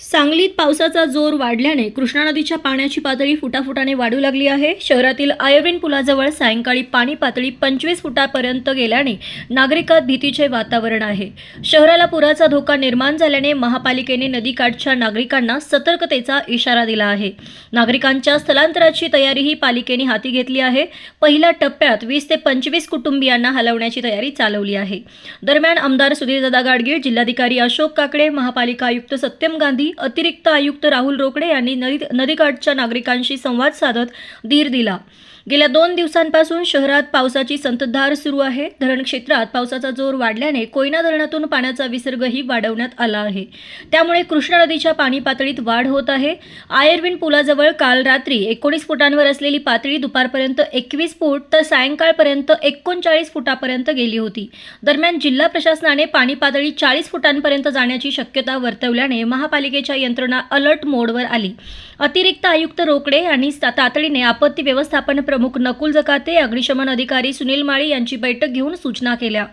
सांगलीत पावसाचा जोर वाढल्याने कृष्णा नदीच्या पाण्याची पातळी फुटाफुटाने वाढू लागली आहे. शहरातील आयर्विन पुलाजवळ सायंकाळी पाणी पातळी पंचवीस फुटापर्यंत गेल्याने नागरिकात भीतीचे वातावरण आहे. शहराला पुराचा धोका निर्माण झाल्याने महापालिकेने नदीकाठच्या नागरिकांना सतर्कतेचा इशारा दिला आहे. नागरिकांच्या स्थलांतराची तयारीही पालिकेने हाती घेतली आहे. पहिल्या टप्प्यात वीस ते पंचवीस कुटुंबियांना हलवण्याची तयारी चालवली आहे. दरम्यान आमदार सुधीरदादा गाडगीळ जिल्हाधिकारी अशोक काकडे महापालिका आयुक्त सत्यम गांधी अतिरिक्त आयुक्त राहुल रोकडे यांनी नदी नदीकाठच्या नागरिकांशी संवाद साधत धीर दिला. गेल्या दोन दिवसांपासून शहरात पावसाची संततधार सुरू आहे. धरण क्षेत्रात पावसाचा जोर वाढल्याने कोयना धरणातून पाण्याचा विसर्गही वाढवण्यात आला आहे. त्यामुळे कृष्णा नदीच्या पाणी पातळीत वाढ होत आहे. आयर्विन पुलाजवळ काल रात्री एकोणीस फुटांवर असलेली पातळी दुपारपर्यंत एकवीस फूट तर सायंकाळपर्यंत एकोणचाळीस फुटापर्यंत गेली होती. दरम्यान जिल्हा प्रशासनाने पाणी पातळी चाळीस फुटांपर्यंत जाण्याची शक्यता वर्तवल्याने महापालिके महापालिकेच्या यंत्रणा अलर्ट मोडवर आली. अतिरिक्त आयुक्त रोकडे आणि तातडीने आपत्ती व्यवस्थापन प्रमुख नकुल जकाते अग्निशमन अधिकारी सुनील माळी यांची बैठक घेऊन सूचना केल्या.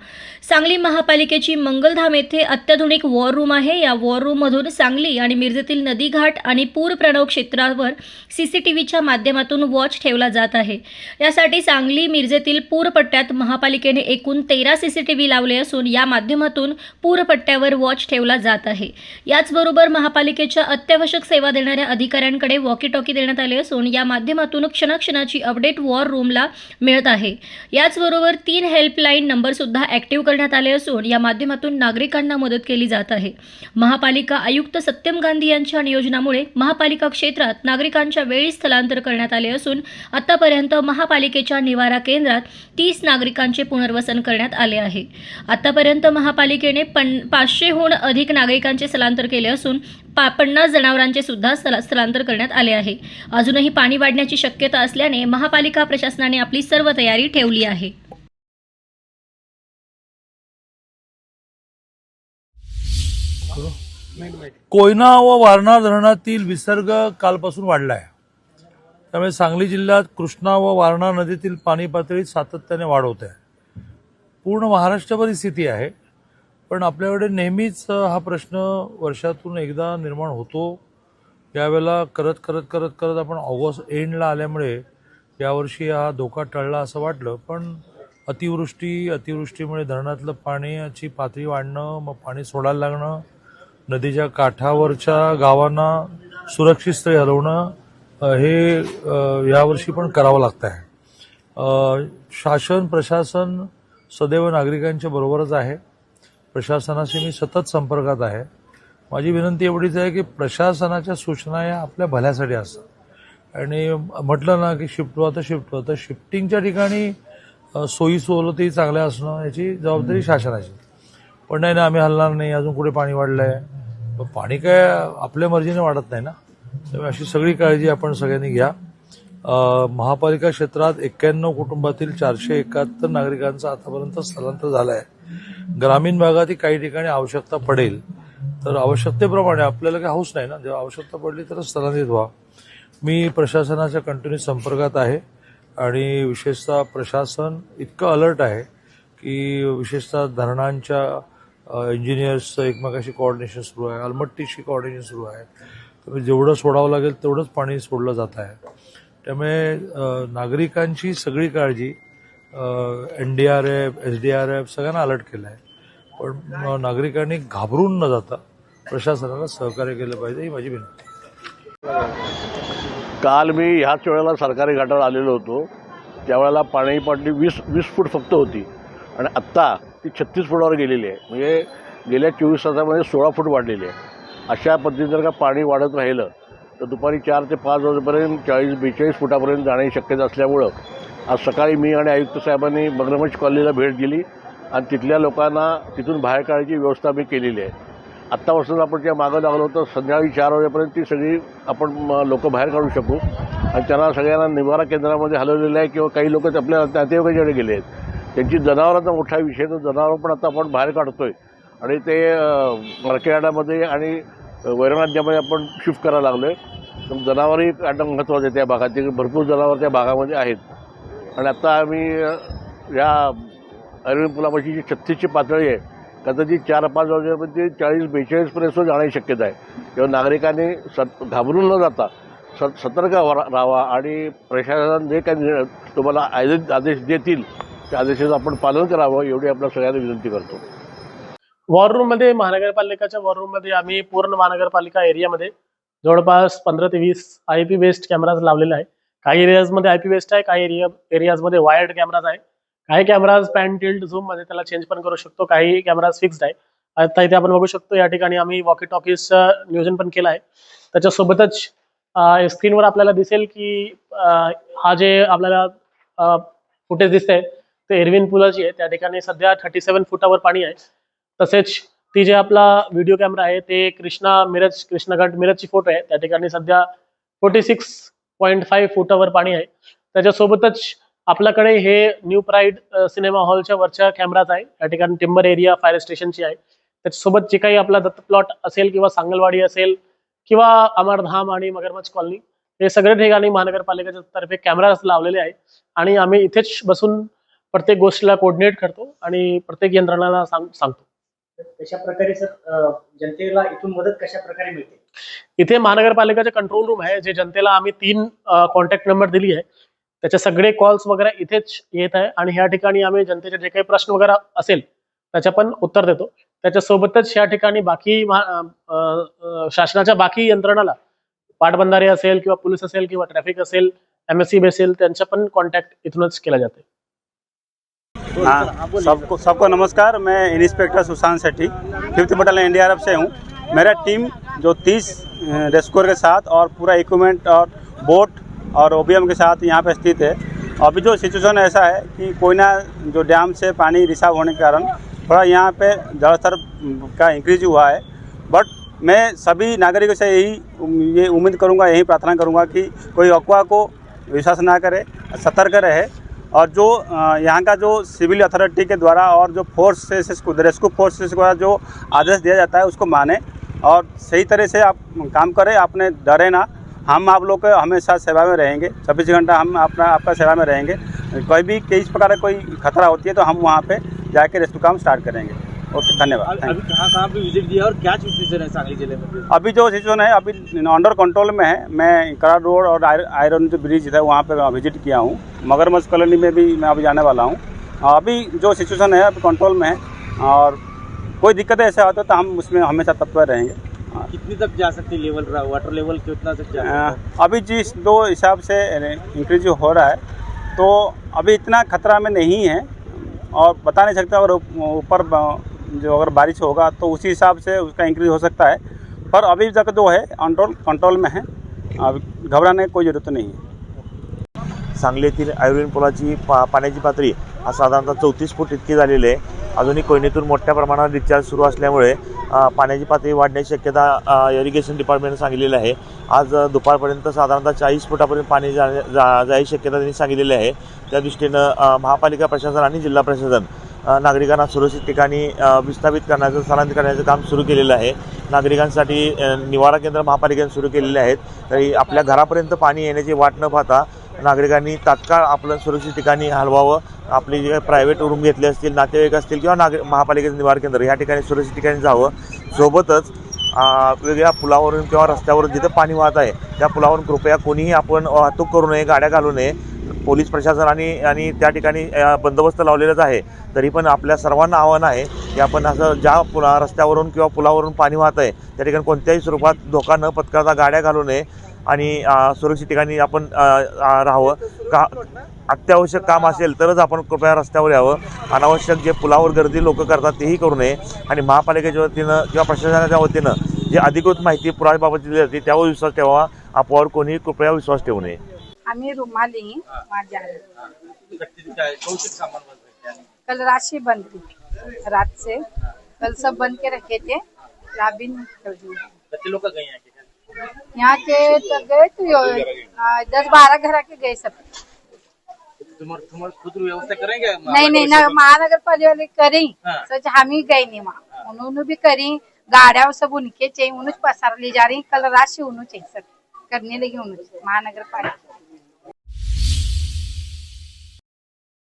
सांगली महापालिकेची मंगलधाम येथे अत्याधुनिक वॉर रूम आहे. या वॉर रूममधून सांगली आणि मिरजेतील नदीघाट आणि पूर प्रणव क्षेत्रावर सीसीटीव्हीच्या माध्यमातून वॉच ठेवला जात आहे. यासाठी सांगली मिरजेतील पूरपट्ट्यात महापालिकेने एकूण तेरा सीसीटीव्ही लावले असून या माध्यमातून पूरपट्ट्यावर वॉच ठेवला जात आहे. याचबरोबर महापालिकेच्या अत्यावश्यक सेवा देणाऱ्या अधिकाऱ्यांकडे वॉकी टॉकी देण्यात आले असून या माध्यमातून क्षणाक्षणाची अपडेट वॉर रूमला मिळत आहे. याचबरोबर तीन हेल्पलाईन नंबर सुद्धा करण्यात आले असून या माध्यमातून नागरिकांना मदत केली जात आहे. महापालिका आयुक्त सत्यम गांधी यांच्या नियोजनामुळे महापालिका क्षेत्रात नागरिकांच्या वेळी स्थलांतर करण्यात आले असून आतापर्यंत महापालिकेच्या निवारा केंद्रात तीस नागरिकांचे पुनर्वसन करण्यात आले आहे. आतापर्यंत महापालिकेने पन पाचशेहून अधिक नागरिकांचे स्थलांतर केले असून पा पन्नास जनावरांचे सुद्धा स्थला स्थलांतर करण्यात आले आहे. अजूनही पाणी वाढण्याची शक्यता असल्याने महापालिका प्रशासनाने आपली सर्व तयारी ठेवली आहे. कोयना व वारणा धरणातील विसर्ग कालपासून वाढला आहे त्यामुळे सांगली जिल्ह्यात कृष्णा व वारणा नदीतील पाणी पातळीत सातत्याने वाढ होत आहे. पूर्ण महाराष्ट्रभर ही स्थिती आहे. पण आपल्याकडे नेहमीच हा प्रश्न वर्षातून एकदा निर्माण होतो. यावेळेला करत करत करत करत आपण ऑगस्ट एंडला आल्यामुळे यावर्षी हा धोका टळला असं वाटलं. पण अतिवृष्टी अतिवृष्टीमुळे धरणातलं पाण्याची पातळी वाढणं मग पाणी सोडायला लागणं नदीच्या काठावरच्या गावांना सुरक्षित स्थळी हलवणं हे यावर्षी पण करावं लागतं आहे. शासन प्रशासन सदैव नागरिकांच्या बरोबरच आहे. प्रशासनाशी मी सतत संपर्कात आहे. माझी विनंती एवढीच आहे की प्रशासनाच्या सूचना या आपल्या भल्यासाठी असतात. आणि म्हटलं ना की शिफ्ट व्हा तर शिफ्ट व्हा. तर शिफ्टिंगच्या ठिकाणी सोयी सवलती चांगल्या असणं याची जबाबदारी शासनाची. पण नाही ना आम्ही हलणार नाही अजून कुठे पाणी वाढलं आहे पाणी काय आपल्या मर्जीने वाढत नाही ना. त्यामुळे अशी सगळी काळजी आपण सगळ्यांनी घ्या. महापालिका क्षेत्रात एक्क्याण्णव कुटुंबातील चारशे एकाहत्तर नागरिकांचं आतापर्यंत स्थलांतर झालं आहे ग्रामीण भागातही काही ठिकाणी आवश्यकता पडेल तर आवश्यकतेप्रमाणे आपल्याला काही हौस नाही ना. जेव्हा आवश्यकता पडली तर स्थलांतरित व्हा. मी प्रशासनाच्या कंटिन्यू संपर्कात आहे आणि विशेषतः प्रशासन इतकं अलर्ट आहे की विशेषतः धरणांच्या इंजिनियर्सचं एकमेकाशी कोऑर्डिनेशन सुरू आहे अलमट्टीशी कोऑर्डिनेशन सुरू आहे. त्यामुळे जेवढं सोडावं लागेल तेवढंच पाणी सोडलं जात आहे. त्यामुळे नागरिकांची सगळी काळजी N D R F S D R F सगळ्यांना अलर्ट केलं आहे पण नागरिकांनी घाबरून न जाता प्रशासनाला सहकार्य केलं पाहिजे ही माझी विनंती. काल मी ह्याच वेळेला सरकारी घाटावर आलेलो होतो. त्यावेळेला पाणी पाटली वीस वीस फूट फक्त होती. आणि आत्ता ती छत्तीस फुटावर गेलेली आहे. म्हणजे गेल्या चोवीस तासामध्ये सोळा फूट वाढलेली आहे. अशा पद्धतीने जर का पाणी वाढत राहिलं तर दुपारी चार ते पाच वाजेपर्यंत चाळीस बेचाळीस फुटापर्यंत जाण्याची शक्यता असल्यामुळं आज सकाळी मी आणि आयुक्त साहेबांनी मगरमच्छ कॉलनीला भेट दिली आणि तिथल्या लोकांना तिथून बाहेर काढायची व्यवस्था मी केलेली आहे. आत्तापासून आपण त्या मागं लागलो तर संध्याकाळी चार वाजेपर्यंत ती सगळी आपण लोक बाहेर काढू शकू. आणि त्यांना सगळ्यांना निवारा केंद्रामध्ये हलवलेलं आहे किंवा काही लोक आपल्या नातेवाईकांकडे गेले आहेत. त्यांची जनावरांचा मोठा विषय तर जनावरं पण आता आपण बाहेर काढतो आहे आणि ते मार्केटमध्ये आणि वैरणाज्यामध्ये आपण शिफ्ट करायला लागलो आहे जनावरही काढणं महत्त्वाचं आहे. त्या भागात भरपूर जनावर त्या भागामध्ये आहेत. आणि आता आम्ही या अरविंद पुलापाशी जी छत्तीसची पातळी आहे कदाचित चार पाच वाजेमध्ये चाळीस बेचाळीसपर्यंत जाण्याची शक्यता आहे. तेव्हा नागरिकांनी सत घाबरून न जाता सत सतर्क राहावा आणि प्रशासन जे काही तुम्हाला आदेश आदेश देतील त्या आदेशाचं आपण पालन करावं एवढी आपल्या सगळ्यांना विनंती करतो. वॉर रूममध्ये महानगरपालिकेच्या वॉर रूममध्ये आम्ही पूर्ण महानगरपालिका एरियामध्ये जवळपास पंधरा ते वीस आय पी बेस्ड कॅमेराज लावलेले आहे काही एरियाजमध्ये आय पी बेस्ड आहे काही एरिया एरियाजमध्ये वायर्ड कॅमेराज आहे. काही कॅमेराज पॅन टिल्ड झूममध्ये त्याला चेंज पण करू शकतो काही कॅमेराज फिक्स्ड आहे. आता इथे आपण बघू शकतो या ठिकाणी आम्ही वॉकी टॉकीजचं नियोजन पण केलं आहे. त्याच्यासोबतच स्क्रीनवर आपल्याला दिसेल की हा जे आपल्याला फुटेज दिसतंय ते एरविन पुलाची आहे. त्या ठिकाणी सध्या थर्टी सेवन फुटावर पाणी आहे. तसेच ती जे आपला व्हिडिओ कॅमेरा आहे ते कृष्णा मिरज कृष्णगड मिरजची फोटो आहे. त्या ठिकाणी सध्या फोर्टी सिक्स पॉईंट फाईव्ह फुटावर पाणी आहे. त्याच्यासोबतच आपल्याकडे हे न्यू प्राईड सिनेमा हॉलच्या वरच्या कॅमेराच आहे या ठिकाणी टिंबर एरिया फायर स्टेशनची आहे. त्याच्यासोबत जे काही आपला दत्त प्लॉट असेल किंवा सांगलवाडी असेल किंवा अमरधाम आणि मगरमच्छ कॉलनी हे सगळे ठिकाणी महानगरपालिकेच्या तर्फे कॅमेरा लावलेले आहे आणि आम्ही इथेच बसून प्रत्येक गोष्टीला कोऑर्डिनेट करतो आणि प्रत्येक यंत्रणाला सांग सांगतो. कशा प्रकारे सर जनतेला इथून मदत कशा प्रकारे मिळते? इथे महानगरपालिकेचे कंट्रोल रूम आहे जे जनतेला आम्ही तीन कॉन्टॅक्ट नंबर दिली आहे. त्याचे सगळे कॉल्स वगैरे इथेच येत आहे आणि ह्या ठिकाणी आम्ही जनतेचे जे काही प्रश्न वगैरे असेल त्याच्या पण उत्तर देतो. त्याच्यासोबतच या ठिकाणी बाकी शासनाच्या बाकी यंत्रणाला पाटबंधारे असेल किंवा पोलीस असेल किंवा ट्रॅफिक असेल एम एस सी असेल त्यांचा पण कॉन्टॅक्ट इथूनच केला जाते. हाँ सबको सबको नमस्कार मैं inspector Sushant Shetty fifth battalion NDRF से हूँ। मेरा टीम जो 30 रेस्कोर के साथ और पूरा इक्विपमेंट और बोट और ओबीएम के साथ यहाँ पे स्थित है। अभी जो सिचुएशन ऐसा है कि कोयना जो डैम से पानी रिसाव होने के कारण थोड़ा यहाँ पे जलस्तर का इंक्रीज हुआ है। बट मैं सभी नागरिकों से यही ये उम्मीद करूँगा यही प्रार्थना करूँगा कि कोई अकवा को विश्वास ना करे सतर्क रहे। और जो यहाँ का जो सिविल अथॉरिटी के द्वारा और जो फोर्स से रेस्क्यू फोर्स से द्वारा जो आदेश दिया जाता है, उसको माने। और सही तरह से आप काम करें आपने डरे ना। हम आप लोग हमेशा सेवा में रहेंगे। छब्बीस घंटा हम अपना, आपका सेवा में रहेंगे। कोई भी किस प्रकार का कोई खतरा होती है तो हम वहाँ पे जाके रेस्क्यू काम स्टार्ट करेंगे। ओके धन्यवाद अभी कहाँ कहाँ पे विज़िट दिया और क्या सिचुएशन है सांगली ज़िले में? अभी जो सिचुएशन है अभी अंडर कंट्रोल में है। मैं करार रोड और आयरन जो ब्रिज है वहाँ पे विज़िट किया हूँ। मगरमच्छ कॉलोनी में भी मैं अभी जाने वाला हूँ। अभी जो सिचुएशन है अभी कंट्रोल में है। और कोई दिक्कत ऐसा है तो हम उसमें हमेशा तत्पर रहेंगे। कितनी तक जा सकती लेवल रहा? वाटर लेवल कितना तक जा अ, अभी जिस दो हिसाब से इंक्रीज हो रहा है तो अभी इतना खतरा में नहीं है। और बता नहीं सकता अगर ऊपर जो अगर बारिश होगा तो उसी हिसाब से उसका इंक्रीज हो सकता है। पर अभी तक जो है कंट्रोल कंट्रोल में है। घबराने की कोई ज़रूरत नहीं सांगली सांगलीतील आयुर्वेद पुलाची पा पाण्याची पातळी हा साधारणतः चौतीस फूट इतकी झालेली आहे. अजूनही कोयनेतून मोठ्या प्रमाणात डिस्चार्ज सुरू असल्यामुळे पाण्याची पातळी वाढण्याची शक्यता इरिगेशन डिपार्टमेंटने सांगितलेली आहे. आज दुपारपर्यंत साधारणतः चाळीस फुटापर्यंत पाणी जा जा जायची शक्यता त्यांनी सांगितलेली आहे. त्या दृष्टीनं महापालिका प्रशासन आणि जिल्हा प्रशासन नागरिकांना सुरक्षित ठिकाणी विस्थापित करण्याचं स्थलांतर करण्याचं काम सुरू केलेलं आहे. नागरिकांसाठी निवारा केंद्र महापालिकेने सुरू केलेले आहेत. तरी आपल्या घरापर्यंत पाणी येण्याची वाट न पाहता नागरिकांनी तात्काळ आपलं सुरक्षित ठिकाणी हलवावं. आपले जे प्रायव्हेट रूम घेतले असतील नातेवाईक असतील किंवा नागरिक महापालिकेचं निवार केंद्र या ठिकाणी सुरक्षित ठिकाणी जावं. सोबतच वेगळ्या पुलावरून किंवा रस्त्यावरून जिथं पाणी वाहत आहे त्या पुलावरून कृपया कोणीही आपण वाहतूक करू नये गाड्या घालू नये. पोलीस प्रशासन आणि आणि त्या ठिकाणी बंदोबस्त लावलेलाच आहे. तरी पण आपल्या सर्वांना आव्हान आहे की आपण असं ज्या पुला रस्त्यावरून किंवा पुलावरून पाणी वाहत आहे त्या ठिकाणी कोणत्याही स्वरूपात धोका न पत्करता गाड्या घालू नये आणि सुरक्षित ठिकाणी आपण राहावं. का अत्यावश्यक काम असेल तरच आपण कृपया रस्त्यावर यावं. अनावश्यक जे पुलावर गर्दी लोक करतात तेही करू नये. आणि महापालिकेच्या वतीनं किंवा प्रशासनाच्या वतीनं जी अधिकृत माहिती पुराव्याबाबत दिली जाते त्यावर विश्वास ठेवावा. अफवावर कोणीही कृपया विश्वास ठेवू नये. हमें रुमाली बन हैं. कल राशि बंद थी रात से कल सब बंद के रखे थे. राबिन कर दिए. हैं यहाँ के? तो गए तो दस बारह घर के गए सब। तुम्हारे तुम्हारे खुद व्यवस्था करेंगे? नहीं नहीं ना महानगर पालिका करी। हाँ। सच हम ही गए नहीं वहाँ। उन्होंने भी करी। गाड़िया सब उनके चाहिए। उन्होंने पसार ले जा रही। कल राशि उन्होंने चाहिए सब। करने लगी उन्होंने। महानगर पालिका